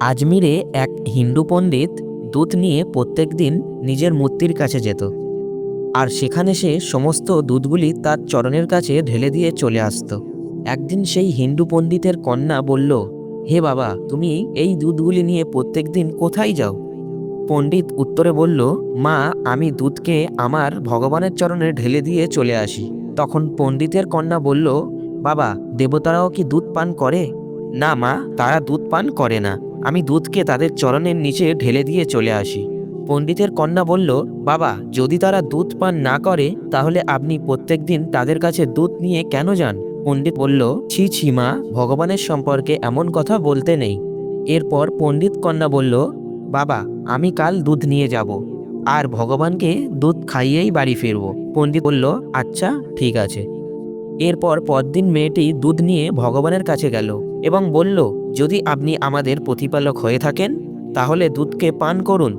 আজমিরে এক হিন্দু পণ্ডিত দুধ নিয়ে প্রত্যেক দিন নিজের মূর্তির কাছে যেত। আর সেখানে সে সমস্ত দুধগুলি তার চরণের কাছে ঢেলে দিয়ে চলে আসতো। একদিন সেই হিন্দু পণ্ডিতের কন্যা বলল, হে বাবা, তুমি এই দুধগুলি নিয়ে প্রত্যেক দিন কোথায় যাও? পণ্ডিত উত্তরে বলল, মা, আমি দুধকে আমার ভগবানের চরণে ঢেলে দিয়ে চলে আসি। তখন পণ্ডিতের কন্যা বলল, বাবা, দেবতারাও কি দুধ পান করে? না মা, তারা দুধ পান করে না। আমি দুধকে তাদের চরণের নিচে ঢেলে দিয়ে চলে আসি। পণ্ডিতের কন্যা বলল, বাবা, যদি তারা দুধ পান না করে, তাহলে আপনি প্রত্যেক দিন তাদের কাছে দুধ নিয়ে কেন যান? পণ্ডিত বলল, ছি ছি, মা, ভগবানের সম্পর্কে এমন কথা বলতে নেই। এরপর পণ্ডিত কন্যা বলল, বাবা, আমি কাল দুধ নিয়ে যাব, আর ভগবানকে দুধ খাইয়েই বাড়ি ফিরব। পণ্ডিত বলল আচ্ছা ঠিক আছে। এরপর পরদিন মেয়েটি দুধ নিয়ে ভগবানের কাছে গেল। এবং বলল, যদি আপনি আমাদের প্রতিপালক হয়ে থাকেন, তাহলে দুধকে পান করুন।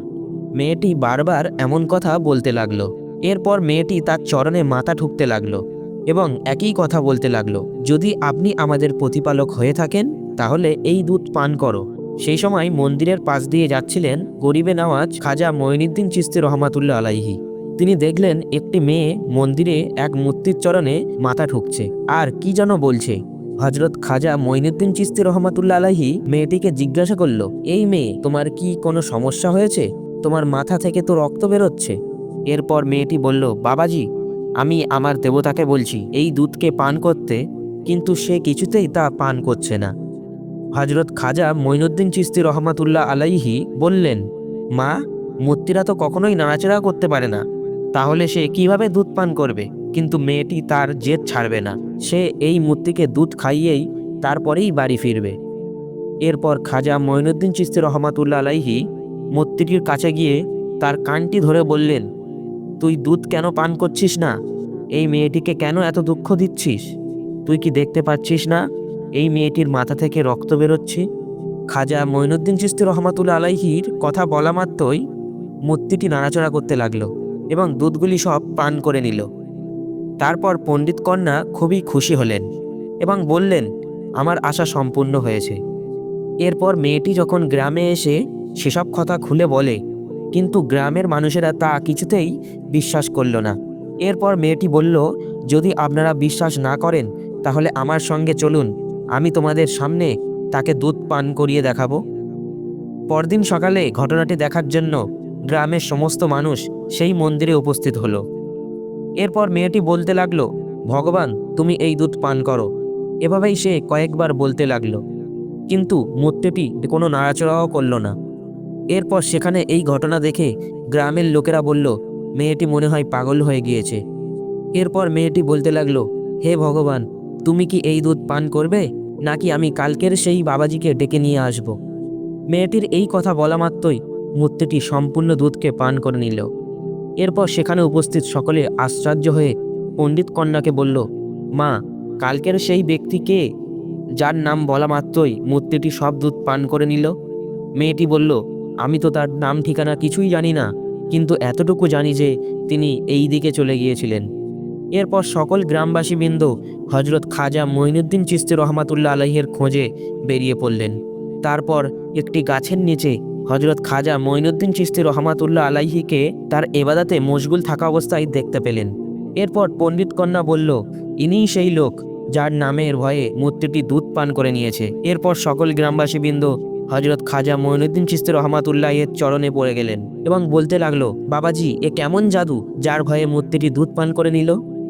মেয়েটি বারবার এমন কথা বলতে লাগল। এরপর মেয়েটি তার চরণে মাথা ঠুকতে লাগল এবং একই কথা বলতে লাগল, যদি আপনি আমাদের প্রতিপালক হয়ে থাকেন, তাহলে এই দুধ পান করো। সেই সময় মন্দিরের পাশ দিয়ে যাচ্ছিলেন গরিবে নওয়াজ খাজা মঈনুদ্দিন চিস্তি রহমাতুল্লাহ আলাইহি। তিনি দেখলেন একটি মেয়ে মন্দিরে এক মূর্তির চরণে মাথা ঠুকছে। আর কি যেন বলছে। হজরত খাজা মঈনুদ্দিন চিস্তি রহমাতুল্লা আলাহি মেয়েটিকে জিজ্ঞাসা করল, এই মেয়ে, তোমার কি কোনো সমস্যা হয়েছে? তোমার মাথা থেকে তো রক্ত বেরোচ্ছে। এরপর মেয়েটি বলল, বাবাজি, আমি আমার দেবতাকে বলছি, এই দুধকে পান করতে, কিন্তু সে কিছুতেই তা পান করছে না। হজরত খাজা মঈনুদ্দিন চিস্তি রহমাতুল্লাহ আলাইহি বললেন, মা, মূর্তিরা তো কখনোই নাড়াচাড়া করতে পারে না। তাহলে সে কীভাবে দুধ পান করবে? কিন্তু মেয়েটি তার জেদ ছাড়বে না। সে এই মূর্তিকে দুধ খাইয়েই তারপরেই বাড়ি ফিরবে। এরপর খাজা মঈনুদ্দিন চিস্তি রহমাতুল্লা আলাইহি মূর্তিটির কাছে গিয়ে তার কানটি ধরে বললেন, তুই দুধ কেন পান করছিস না? এই মেয়েটিকে কেন এত দুঃখ দিচ্ছিস? তুই কি দেখতে পাচ্ছিস না? এই মেয়েটির মাথা থেকে রক্ত বেরোচ্ছে। খাজা মঈনুদ্দিন চিস্তি রহমাতুল্লা আলাইহির কথা বলা মাত্রই মূর্তিটি নাড়াচড়া করতে লাগল। এবং দুধগুলি সব পান করে নিল। তারপর পণ্ডিত কন্যা খুবই খুশি হলেন এবং বললেন, আমার আশা সম্পূর্ণ হয়েছে। এরপর মেয়েটি যখন গ্রামে এসে সেসব কথা খুলে বলে, কিন্তু গ্রামের মানুষেরা তা কিছুতেই বিশ্বাস করল না। এরপর মেয়েটি বলল, যদি আপনারা বিশ্বাস না করেন, তাহলে আমার সঙ্গে চলুন, আমি তোমাদের সামনে তাকে দুধ পান করিয়ে দেখাবো। পরদিন সকালে ঘটনাটি দেখার জন্য গ্রামের সমস্ত মানুষ সেই মন্দিরে উপস্থিত হলো। এরপর মেয়েটি বলতে লাগল, ভগবান, তুমি এই দুধ পান করো। এভাবেই সে কয়েকবার বলতে লাগল। কিন্তু মূর্তিটি কোনো নাড়াচড়াও করল না। এরপর সেখানে এই ঘটনা দেখে গ্রামের লোকেরা বলল, মেয়েটি মনে হয় পাগল হয়ে গিয়েছে। এরপর মেয়েটি বলতে লাগল, হে ভগবান, তুমি কি এই দুধ পান করবে? নাকি আমি কালকের সেই বাবাজিকে ডেকে নিয়ে আসব? মেয়েটির এই কথা বলা মাত্রই মূর্তিটি সম্পূর্ণ দুধকে পান করে নিল। এরপর সেখানে উপস্থিত সকলে আশ্চর্য হয়ে পণ্ডিত কন্যাকে বলল, মা, কালকের সেই ব্যক্তি কে যার নাম বলা মাত্রই মূর্তিটি সব দুধ পান করে নিল? মেয়েটি বলল, আমি তো তার নাম ঠিকানা কিছুই জানি না, কিন্তু এতটুকু জানি যে তিনি এই দিকে চলে গিয়েছিলেন। এরপর সকল গ্রামবাসীবৃন্দ হজরত খাজা মঈনুদ্দিন চিস্তি রহমাতুল্লা আলহের খোঁজে বেরিয়ে পড়লেন। তারপর একটি গাছের নিচে হজরত খাজা মঈনুদ্দিন চিস্তি রহমাতুল্লাহ আলাইহিকে তার এবাদাতে মশগুল থাকা অবস্থায় দেখতে পেলেন। এরপর পণ্ডিত কন্যা বলল, ইনিই সেই লোক যার নামের ভয়ে মূর্তিটি দুধ পান করে নিয়েছে। এরপর সকল গ্রামবাসীবৃন্দ হজরত খাজা মঈনুদ্দিন চিস্তি রহমাতুল্লাহ এর চরণে পড়ে গেলেন এবং বলতে লাগল, বাবাজি, এ কেমন জাদু যার ভয়ে মূর্তিটি দুধ পান করে নিল?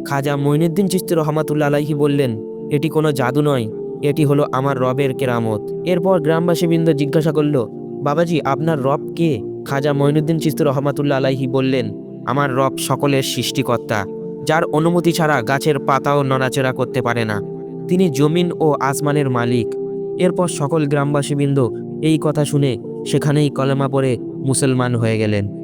খাজা মঈনুদ্দিন চিস্তি রহমাতুল্লাহ আলাইহি বললেন, এটি কোনো জাদু নয়, এটি হলো আমার রবের কেরামত। এরপর গ্রামবাসীবৃন্দ জিজ্ঞাসা করল বাবাজি, আপনার রব কে? খাজা মঈনুদ্দিন চিস্তু রহমাতুল্লা আলাইহি বললেন, আমার রব সকলের সৃষ্টিকর্তা, যার অনুমতি ছাড়া গাছের পাতাও নড়াচড়া করতে পারে না। তিনি জমিন ও আসমানের মালিক। এরপর সকল গ্রামবাসীবৃন্দ এই কথা শুনে সেখানেই কলেমা পড়ে মুসলমান হয়ে গেলেন।